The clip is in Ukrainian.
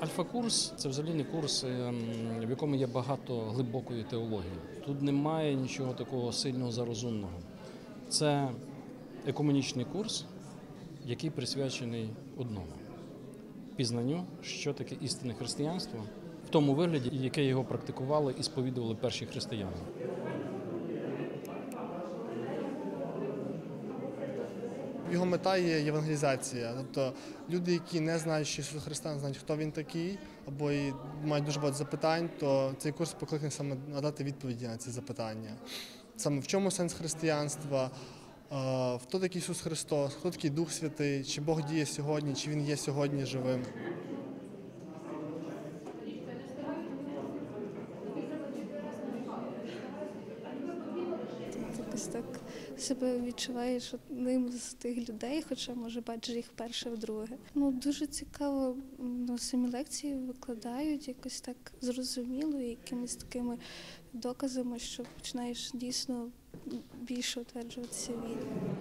Альфа-курс це взагалі не курс, ем, в якому є багато глибокої теології. Тут немає нічого такого сильного зарозумного. Це екуменічний курс, який присвячений одному пізнанню, що таке істинне християнство, в тому вигляді, яке його практикували і сповідували перші християни. Його мета є євангелізація. Тобто люди, які не знають, що Ісус Христа, не знають, хто він такий, або і мають дуже багато запитань, то цей курс покликаний саме надати відповіді на ці запитання. Саме в чому сенс християнства, е, хто такий Ісус Христос, хто такий Дух Святий, чи Бог діє сьогодні, чи Він є сьогодні живим. Якось так себе відчуваєш одним з тих людей, хоча може бачиш їх перше вдруге. Ну дуже цікаво, ну, самі лекції викладають якось так зрозуміло, якимись такими доказами, що починаєш дійсно більше утверджуватися вірі.